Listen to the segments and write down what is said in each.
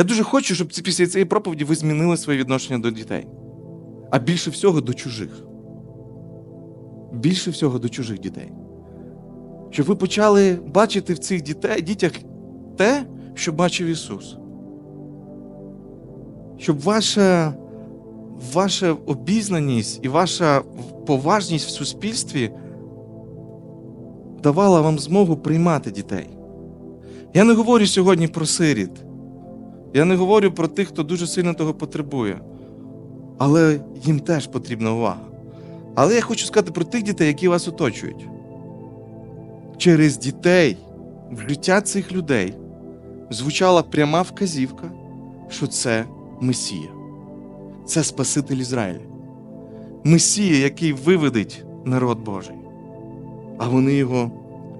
Я дуже хочу, щоб після цієї проповіді ви змінили своє відношення до дітей. А більше всього до чужих. Більше всього до чужих дітей. Щоб ви почали бачити в цих дітей, дітях те, що бачив Ісус. Щоб ваша, ваша обізнаність і ваша поважність в суспільстві давала вам змогу приймати дітей. Я не говорю сьогодні про сиріт. Я не говорю про тих, хто дуже сильно того потребує. Але їм теж потрібна увага. Але я хочу сказати про тих дітей, які вас оточують. Через дітей в життя цих людей звучала пряма вказівка, що це Месія, це Спаситель Ізраїля. Месія, який виведить народ Божий. А вони його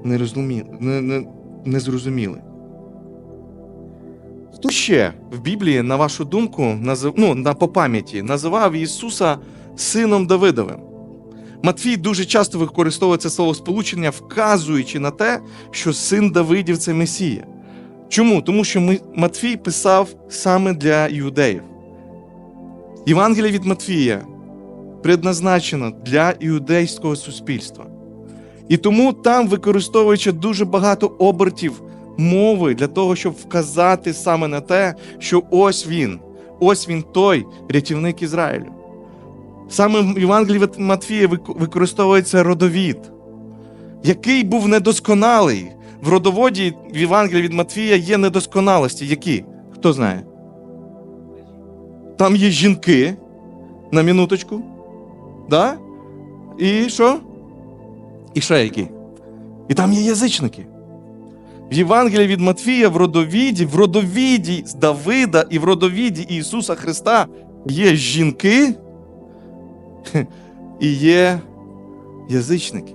не, розумі... не, не, не зрозуміли. Хто ще в Біблії, на вашу думку, назив... ну, на, по пам'яті, називав Ісуса сином Давидовим? Матфій дуже часто використовує це слово сполучення, вказуючи на те, що син Давидів це Месія. Чому? Тому що Матфій писав саме для іудеїв. Євангелія від Матфія предназначено для іудейського суспільства. І тому там використовуючи дуже багато обертів мови для того, щоб вказати саме на те, що ось він, ось він той рятівник Ізраїлю. Саме в Євангелії від Матфія використовується родовід, який був недосконалий. В родоводі в Євангелії від Матфія є недосконалості. Які? Хто знає? Там є жінки на минуточку. Да? І що? І ще які? І там є язичники. В Євангелії від Матфія в родовіді, в родовіді Давида і в родовіді Ісуса Христа є жінки і є язичники.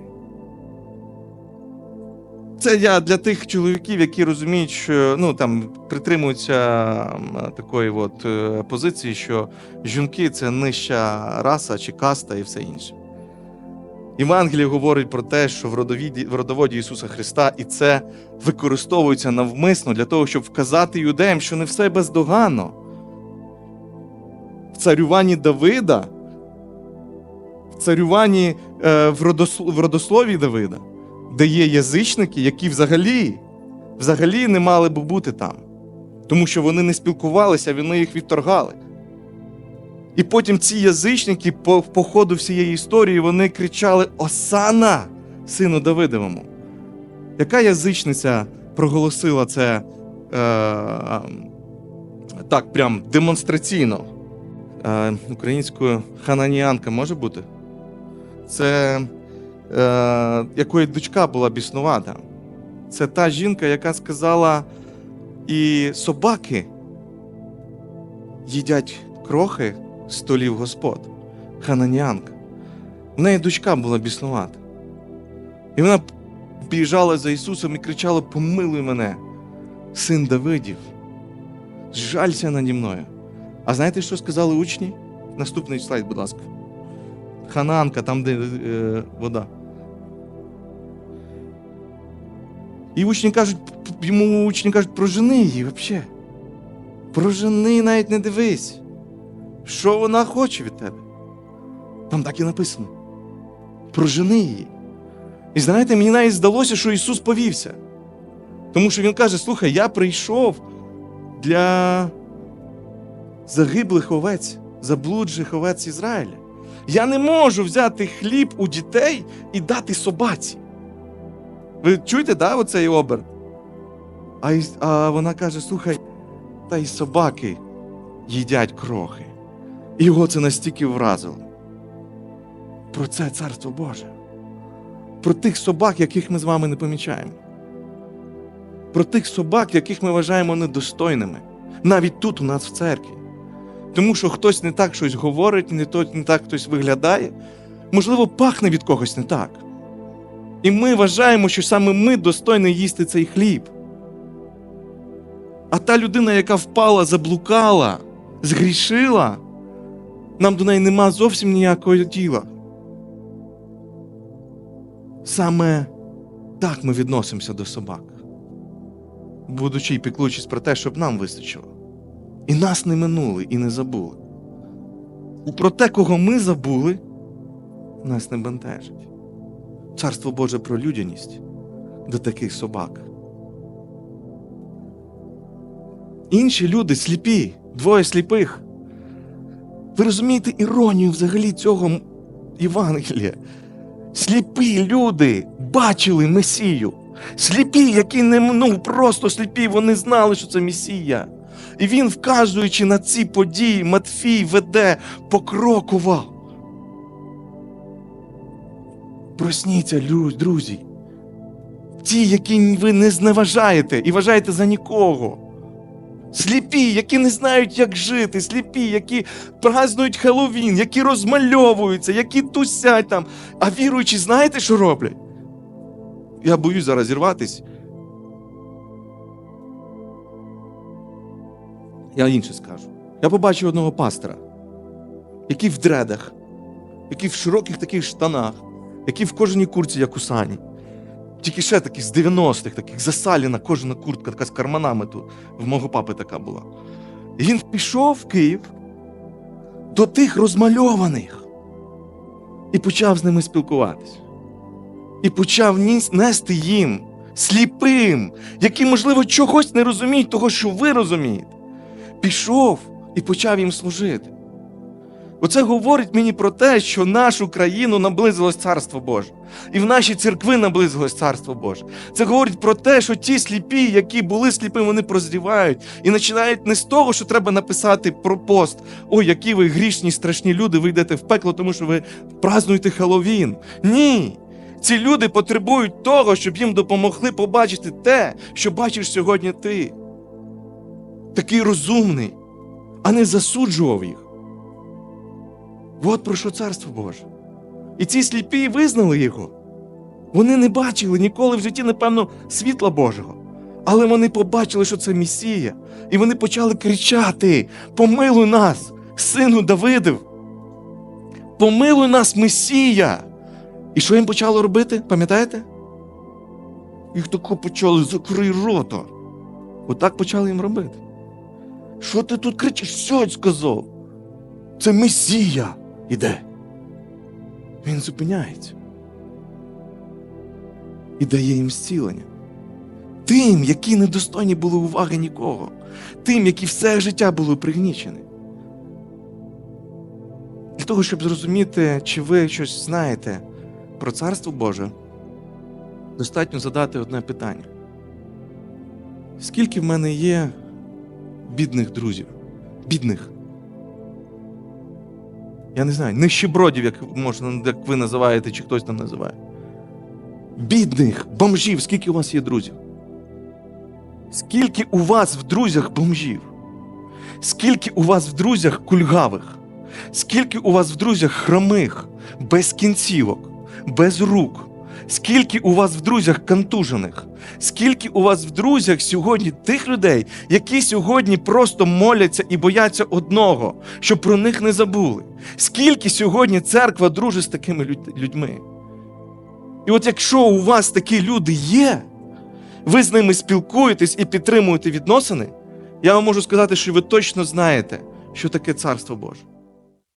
Це я для тих чоловіків, які розуміють, що ну там притримуються такої от е, позиції, що жінки це нижча раса чи каста і все інше. Євангеліє говорить про те, що в родовіді, в родоводі Ісуса Христа, і це використовується навмисно для того, щоб вказати юдеям, що не все бездоганно. В царюванні Давида, в царюванні е, в, родослов, в родослові Давида, де є язичники, які взагалі, взагалі не мали би бути там. Тому що вони не спілкувалися, вони їх відторгали. І потім ці язичники по, по ходу всієї історії вони кричали Осана, сину Давидовому. Яка язичниця проголосила це е, так, прям демонстраційно? Е, українською хананіанка може бути? Це е, якої дочка була біснувата. Це та жінка, яка сказала, і собаки їдять крохи столів Господ, хананіанка. В неї дочка була біснувата. І вона біжала за Ісусом і кричала: Помилуй мене, син Давидів, зжалься наді мною. А знаєте, що сказали учні? Наступний слайд, будь ласка. Ханаанка, там, де е, вода. І учні кажуть, йому учні кажуть, прожени її взагалі. Прожени, навіть не дивись. Що вона хоче від тебе? Там так і написано. Прожени її. І знаєте, мені навіть здалося, що Ісус повівся. Тому що Він каже: слухай, я прийшов для загиблих овець, заблуджених овець Ізраїля. Я не можу взяти хліб у дітей і дати собаці. Ви чуєте, да, оцей оберт? А, а вона каже: слухай, та й собаки їдять крохи. Його це настільки вразило. Про це царство Боже. Про тих собак, яких ми з вами не помічаємо. Про тих собак, яких ми вважаємо недостойними. Навіть тут у нас в церкві. Тому що хтось не так щось говорить, не, то, не так хтось виглядає. Можливо, пахне від когось не так. І ми вважаємо, що саме ми достойні їсти цей хліб. А та людина, яка впала, заблукала, згрішила, нам до неї нема зовсім ніякого діла. Саме так ми відносимося до собак, будучи й піклуючись про те, щоб нам вистачило. І нас не минули, і не забули. Про те, кого ми забули, нас не бентежить. Царство Боже про людяність до таких собак. Інші люди сліпі, двоє сліпих. Ви розумієте іронію взагалі цього Євангелія? Сліпі люди бачили Месію. Сліпі, які не ну, просто сліпі, вони знали, що це Месія. І він, вказуючи на ці події, Матфій веде покроково. Просніться, друзі. Ті, які ви не зневажаєте і вважаєте за нікого. Сліпі, які не знають, як жити, сліпі, які празднують Хеллоуін, які розмальовуються, які тусять там. А віруючі, знаєте, що роблять? Я боюсь зараз зірватись. Я інше скажу. Я побачив одного пастора, який в дредах, який в широких таких штанах, який в кожній курці, як у сані. Тільки ще таких з 90-х, таких засаліна кожна куртка, така з карманами тут. В мого папи така була. І він пішов в Київ до тих розмальованих і почав з ними спілкуватися. І почав нести їм сліпим, які, можливо, чогось не розуміють, того, що ви розумієте. Пішов і почав їм служити. Оце говорить мені про те, що нашу країну наблизилось Царство Боже. І в наші церкви наблизилось Царство Боже. Це говорить про те, що ті сліпі, які були сліпими, вони прозрівають і починають не з того, що треба написати про пост. Ой, які ви грішні, страшні люди, ви йдете в пекло, тому що ви празднуєте Хеллоуін. Ні. Ці люди потребують того, щоб їм допомогли побачити те, що бачиш сьогодні ти. Такий розумний, а не засуджував їх. От про що царство Боже. І ці сліпі визнали його. Вони не бачили ніколи в житті, напевно, світла Божого. Але вони побачили, що це Месія. І вони почали кричати: Помилуй нас, сину Давидів! Помилуй нас, Месія! І що їм почало робити? Пам'ятаєте? Їх тако почали закрий рота. Отак почали їм робити. Що ти тут кричиш? Сьогодь сказав. Це Месія іде. Він зупиняється і дає їм зцілення. Тим, які недостойні були уваги нікого, тим, які все життя були пригнічені. Для того, щоб зрозуміти, чи ви щось знаєте про Царство Боже, достатньо задати одне питання: скільки в мене є бідних друзів? Бідних. Я не знаю, нищебродів, як можна, як ви називаєте, чи хтось там називає. Бідних, бомжів, скільки у вас є друзів? Скільки у вас в друзях бомжів? Скільки у вас в друзях кульгавих? Скільки у вас в друзях хромих, без кінцівок, без рук? Скільки у вас в друзях контужених? Скільки у вас в друзях сьогодні тих людей, які сьогодні просто моляться і бояться одного, щоб про них не забули? Скільки сьогодні церква дружить з такими людьми? І от якщо у вас такі люди є, ви з ними спілкуєтесь і підтримуєте відносини, я вам можу сказати, що ви точно знаєте, що таке Царство Боже.